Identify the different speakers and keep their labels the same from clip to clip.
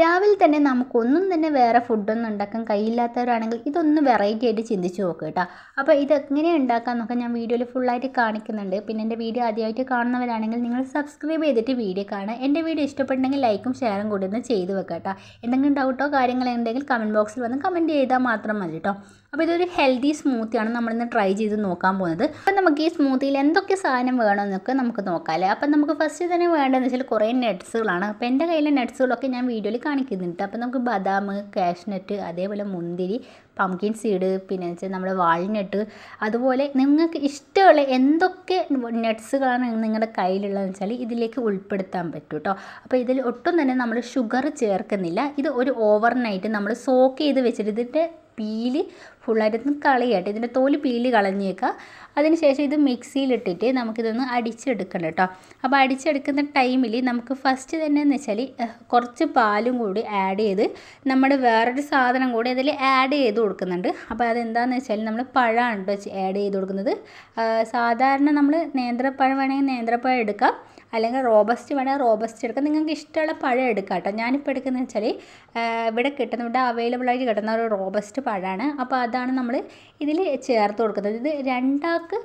Speaker 1: രാവിലെ തന്നെ നമുക്കൊന്നും തന്നെ വേറെ ഫുഡൊന്നും ഉണ്ടാക്കാൻ കഴിയില്ലാത്തവരാണെങ്കിൽ ഇതൊന്ന് വെറൈറ്റി ആയിട്ട് ചിന്തിച്ച് നോക്കുക കേട്ടോ. അപ്പോൾ ഇത് ഇതെങ്ങനെ ഉണ്ടാക്കാമെന്നൊക്കെ ഞാൻ വീഡിയോയിൽ ഫുള്ളായിട്ട് കാണിക്കുന്നുണ്ട്. പിന്നെ എന്റെ വീഡിയോ ആദ്യമായിട്ട് കാണുന്നവരാണെങ്കിൽ നിങ്ങൾ സബ്സ്ക്രൈബ് ചെയ്തിട്ട് വീഡിയോ കാണുക. എന്റെ വീഡിയോ ഇഷ്ടപ്പെട്ടെങ്കിൽ ലൈക്കും ഷെയറും കൂടി ഒന്ന് ചെയ്ത് വെക്കുക കേട്ടോ. എന്തെങ്കിലും ഡൗട്ടോ കാര്യങ്ങളോ ഉണ്ടെങ്കിൽ കമന്റ് ബോക്സിൽ വന്ന് കമന്റ് ചെയ്താൽ മാത്രം മതി കേട്ടോ. അപ്പോൾ ഇതൊരു ഹെൽത്തി സ്മൂത്തിയാണ് നമ്മളിന്ന് ട്രൈ ചെയ്ത് നോക്കാൻ പോകുന്നത്. അപ്പോൾ നമുക്ക് ഈ സ്മൂത്തിയിൽ എന്തൊക്കെ സാധനം വേണമെന്നൊക്കെ നമുക്ക് നോക്കാം അല്ലേ അപ്പം നമുക്ക് ഫസ്റ്റ് തന്നെ വേണ്ടതെന്ന് വെച്ചാൽ കുറേ നട്ട്സുകളാണ് അപ്പോൾ എന്റെ കയ്യിലെ നട്ട്സുകളൊക്കെ ഞാൻ വീഡിയോയിൽ കാണിക്കുന്നുണ്ട്. അപ്പോൾ നമുക്ക് ബദാം കാഷ്നട്ട് അതേപോലെ മുന്തിരി പംകിൻ സീഡ് പിന്നെ വെച്ചാൽ നമ്മുടെ വാൾനട്ട് അതുപോലെ നിങ്ങൾക്ക് ഇഷ്ടമുള്ള എന്തൊക്കെ നട്ട്സുകളാണ് നിങ്ങളുടെ കയ്യിലുള്ളതെന്ന് വെച്ചാൽ ഇതിലേക്ക് ഉൾപ്പെടുത്താൻ പറ്റും കേട്ടോ അപ്പോൾ ഇതിൽ ഒട്ടും തന്നെ നമ്മൾ ഷുഗർ ചേർക്കുന്നില്ല. ഇത് ഒരു ഓവർനൈറ്റ് നമ്മൾ സോക്ക് ചെയ്ത് വെച്ചിട്ട് ഇതിന്റെ പീൽ ഫുള്ളായിട്ട് കളയട്ടെ. ഇതിന്റെ തോൽ പീൽ കളഞ്ഞേക്കുക. അതിനുശേഷം ഇത് മിക്സിയിലിട്ടിട്ട് നമുക്കിതൊന്ന് അടിച്ചെടുക്കണം കേട്ടോ അപ്പോൾ അടിച്ചെടുക്കുന്ന ടൈമിൽ നമുക്ക് ഫസ്റ്റ് തന്നെ എന്ന് വെച്ചാൽ കുറച്ച് പാലും കൂടി ആഡ് ചെയ്ത് നമ്മുടെ വേറൊരു സാധനം കൂടി അതിൽ ആഡ് ചെയ്ത് കൊടുക്കുന്നുണ്ട്. അപ്പോൾ അതെന്താണെന്ന് വെച്ചാൽ നമ്മൾ പഴമാണ് കേട്ടോ ആഡ് ചെയ്ത് കൊടുക്കുന്നത്. സാധാരണ നമ്മൾ നേന്ത്രപ്പഴം വേണമെങ്കിൽ നേന്ത്രപ്പഴം എടുക്കാം. അല്ലെങ്കിൽ റോബസ്റ്റ് വേണമെങ്കിൽ റോബസ്റ്റ് എടുക്കാം. നിങ്ങൾക്ക് ഇഷ്ടമുള്ള പഴം എടുക്കാം കേട്ടോ. ഞാനിപ്പോൾ എടുക്കുന്നത് വെച്ചാൽ ഇവിടെ കിട്ടുന്ന ഇവിടെ ആയിട്ട് കിട്ടുന്ന ഒരു റോബസ്റ്റ് പഴമാണ്. അപ്പോൾ അതാണ് നമ്മൾ ഇതിൽ ചേർത്ത് കൊടുക്കുന്നത്. ഇത് രണ്ടാൾക്ക്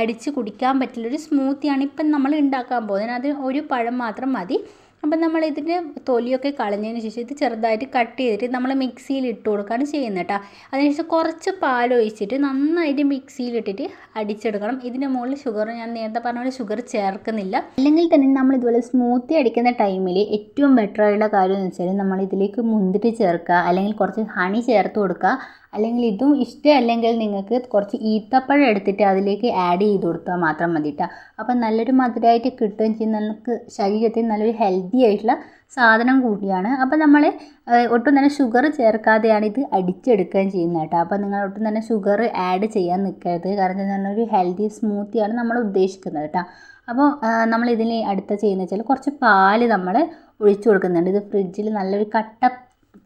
Speaker 1: അടിച്ച് കുടിക്കാൻ പറ്റില്ല. ഒരു സ്മൂത്തിയാണ് ഇപ്പം നമ്മൾ ഉണ്ടാക്കാൻ പോകുന്നത്. അത് ഒരു പഴം മാത്രം മതി. അപ്പം നമ്മൾ ഇതിന്റെ തൊലിയൊക്കെ കളഞ്ഞതിന് ശേഷം ഇത് ചെറുതായിട്ട് കട്ട് ചെയ്തിട്ട് നമ്മൾ മിക്സിയിൽ ഇട്ട് കൊടുക്കുകയാണ് ചെയ്യുന്നത് കേട്ടോ. അതിനുശേഷം കുറച്ച് പാലൊഴിച്ചിട്ട് നന്നായിട്ട് മിക്സിയിൽ ഇട്ടിട്ട് അടിച്ചെടുക്കണം. ഇതിന്റെ മുകളിൽ ഷുഗർ ഞാൻ നേരത്തെ പറഞ്ഞ പോലെ ഷുഗർ ചേർക്കുന്നില്ല. അല്ലെങ്കിൽ തന്നെ നമ്മൾ ഇതുപോലെ സ്മൂത്തി അടിക്കുന്ന ടൈമിൽ ഏറ്റവും ബെറ്റർ ആയിട്ടുള്ള കാര്യം എന്ന് വെച്ചാൽ നമ്മൾ ഇതിലേക്ക് മുന്തിരി ചേർക്കുക അല്ലെങ്കിൽ കുറച്ച് ഹണി ചേർത്ത് കൊടുക്കുക. അല്ലെങ്കിൽ ഇതും ഇഷ്ടമല്ലെങ്കിൽ നിങ്ങൾക്ക് കുറച്ച് ഈത്തപ്പഴം എടുത്തിട്ട് അതിലേക്ക് ആഡ് ചെയ്ത് കൊടുത്താൽ മാത്രം മതി കേട്ടോ അപ്പം നല്ലൊരു മധുരമായിട്ട് കിട്ടുകയും ചെയ്യും. നമുക്ക് ശരീരത്തിൽ നല്ലൊരു ഹെൽത്തി ആയിട്ടുള്ള സാധനം കൂടിയാണ്. അപ്പം നമ്മൾ ഒട്ടും തന്നെ ഷുഗർ ചേർക്കാതെയാണ് ഇത് അടിച്ചെടുക്കുകയും ചെയ്യുന്നത് കേട്ടോ അപ്പം നിങ്ങൾ ഒട്ടും തന്നെ ഷുഗർ ആഡ് ചെയ്യാൻ നിൽക്കരുത്. കാരണം ഒരു ഹെൽത്തി സ്മൂത്തിയാണ് നമ്മൾ ഉദ്ദേശിക്കുന്നത് കേട്ടോ അപ്പോൾ നമ്മൾ ഇതിൽ അടുത്ത ചെയ്യുന്ന വെച്ചാൽ കുറച്ച് പാൽ നമ്മൾ ഒഴിച്ചു കൊടുക്കുന്നുണ്ട്. ഇത് ഫ്രിഡ്ജിൽ നല്ലൊരു കട്ട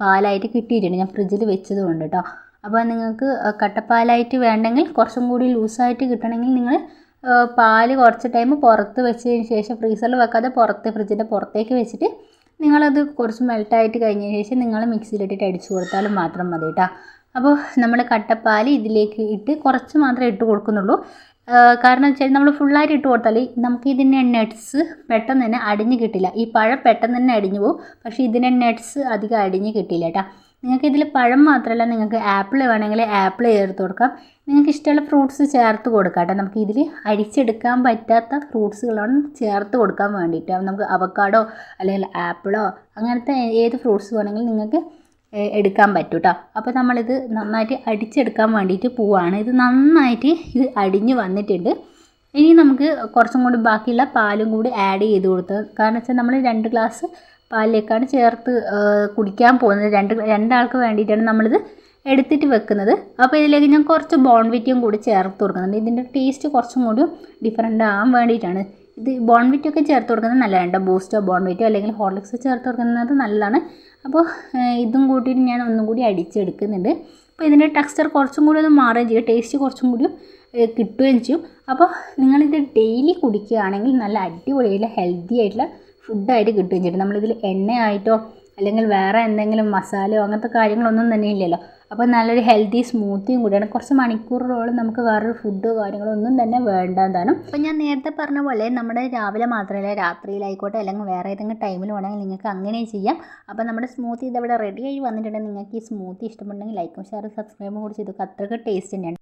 Speaker 1: പാലായിട്ട് കിട്ടിയിട്ടുണ്ട്. ഞാൻ ഫ്രിഡ്ജിൽ വെച്ചതുകൊണ്ട് കേട്ടോ അപ്പോൾ നിങ്ങൾക്ക് കട്ടപ്പാലായിട്ട് വേണ്ടെങ്കിൽ കുറച്ചും കൂടി ലൂസായിട്ട് കിട്ടണമെങ്കിൽ നിങ്ങൾ പാൽ കുറച്ച് ടൈം പുറത്ത് വെച്ചതിന് ശേഷം ഫ്രീസറിൽ വെക്കാതെ പുറത്ത് ഫ്രിഡ്ജിന്റെ പുറത്തേക്ക് വെച്ചിട്ട് നിങ്ങളത് കുറച്ച് മെൽട്ടായിട്ട് കഴിഞ്ഞ ശേഷം നിങ്ങൾ മിക്സിയിലിട്ടിട്ട് അടിച്ചു കൊടുത്താലും മാത്രം മതി കേട്ടോ അപ്പോൾ നമ്മൾ കട്ടപ്പാൽ ഇതിലേക്ക് ഇട്ട് കുറച്ച് മാത്രമേ ഇട്ട് കൊടുക്കുന്നുള്ളൂ. കാരണം വെച്ചാൽ നമ്മൾ ഫുള്ളായിട്ട് ഇട്ട് കൊടുത്താൽ നമുക്ക് ഇതിന്റെ നട്ട്സ് പെട്ടെന്ന് തന്നെ അടിഞ്ഞ് കിട്ടില്ല. ഈ പഴം പെട്ടെന്ന് തന്നെ അടിഞ്ഞു പോകും. പക്ഷേ ഇതിന്റെ നട്ട്സ് അധികം അടിഞ്ഞ് കിട്ടില്ല കേട്ടോ നിങ്ങൾക്ക് ഇതിൽ പഴം മാത്രമല്ല നിങ്ങൾക്ക് ആപ്പിൾ വേണമെങ്കിൽ ആപ്പിൾ ചേർത്ത് കൊടുക്കാം. നിങ്ങൾക്ക് ഇഷ്ടമുള്ള ഫ്രൂട്ട്സ് ചേർത്ത് കൊടുക്കാം നമുക്ക് ഇതിൽ അരിച്ചെടുക്കാൻ പറ്റാത്ത ഫ്രൂട്ട്സുകളാണ് ചേർത്ത് കൊടുക്കാൻ വേണ്ടിയിട്ട്. നമുക്ക് അവക്കാഡോ അല്ലെങ്കിൽ ആപ്പിളോ അങ്ങനത്തെ ഏത് ഫ്രൂട്ട്സ് വേണമെങ്കിലും നിങ്ങൾക്ക് എടുക്കാൻ പറ്റും കേട്ടോ. അപ്പോൾ നമ്മളിത് നന്നായിട്ട് അടിച്ചെടുക്കാൻ വേണ്ടിയിട്ട് പോവാണ്. ഇത് നന്നായിട്ട് ഇത് അടിഞ്ഞ് വന്നിട്ടുണ്ട്. ഇനി നമുക്ക് കുറച്ചും കൂടി ബാക്കിയുള്ള പാലും കൂടി ആഡ് ചെയ്ത് കൊടുത്ത് കാരണം വെച്ചാൽ നമ്മൾ രണ്ട് ഗ്ലാസ് പാലിലേക്കാണ് ചേർത്ത് കുടിക്കാൻ പോകുന്നത്. രണ്ട് രണ്ടാൾക്ക് വേണ്ടിയിട്ടാണ് നമ്മളിത് എടുത്തിട്ട് വെക്കുന്നത്. അപ്പോൾ ഇതിലേക്ക് ഞാൻ കുറച്ച് ബോൺവിറ്റയും കൂടി ചേർത്ത് കൊടുക്കുന്നുണ്ട്. ഇതിന്റെ ടേസ്റ്റ് കുറച്ചും കൂടി ഡിഫറെന്റ് ആകാൻ വേണ്ടിയിട്ടാണ്. ഇത് ബോൺവിറ്റൊക്കെ ചേർത്ത് കൊടുക്കുന്നത് നല്ലതാണ് ബൂസ്റ്റോ ബോൺവിറ്റോ അല്ലെങ്കിൽ ഹോർലിക്സ് ചേർത്ത് കൊടുക്കുന്നത് നല്ലതാണ്. അപ്പോൾ ഇതും കൂട്ടിയിട്ട് ഞാൻ ഒന്നും കൂടി അടിച്ചെടുക്കുന്നുണ്ട്. അപ്പോൾ ഇതിന്റെ ടെക്സ്ചർ കുറച്ചും കൂടി ഒന്ന് മാറുകയും ചെയ്യും. ടേസ്റ്റ് കുറച്ചും കൂടി കിട്ടുകയും ചെയ്യും. അപ്പോൾ നിങ്ങളിത് ഡെയിലി കുടിക്കുകയാണെങ്കിൽ നല്ല അടിപൊളിയായിട്ടുള്ള ഹെൽത്തി ആയിട്ടുള്ള ഫുഡായിട്ട് കിട്ടുകയും ചെയ്യും നമ്മളിതിൽ എണ്ണയായിട്ടോ അല്ലെങ്കിൽ വേറെ എന്തെങ്കിലും മസാലയോ അങ്ങനത്തെ കാര്യങ്ങളൊന്നും തന്നെ ഇല്ലല്ലോ. അപ്പോൾ നല്ലൊരു ഹെൽത്തി സ്മൂത്തിയും കൂടിയാണ്. കുറച്ച് മണിക്കൂറുകളോളം നമുക്ക് വേറൊരു ഫുഡ് കാര്യങ്ങളോ ഒന്നും തന്നെ വേണ്ടതാണ് അപ്പോൾ ഞാൻ നേരത്തെ പറഞ്ഞ പോലെ നമ്മുടെ രാവിലെ മാത്രമല്ല രാത്രിയിലായിക്കോട്ടെ അല്ലെങ്കിൽ വേറെ ഏതെങ്കിലും ടൈമിൽ വേണമെങ്കിൽ നിങ്ങൾക്ക് അങ്ങനെ ചെയ്യാം. അപ്പോൾ നമ്മുടെ സ്മൂത്തി ഇതവിടെ റെഡിയായി വന്നിട്ടുണ്ടെങ്കിൽ നിങ്ങൾക്ക് ഈ സ്മൂത്തി ഇഷ്ടമുണ്ടെങ്കിൽ ലൈക്കും ഷെയറും സബ്സ്ക്രൈബും കൂടി ചെയ്തു അത്രയ്ക്ക് ടേസ്റ്റ് തന്നെയാണ്.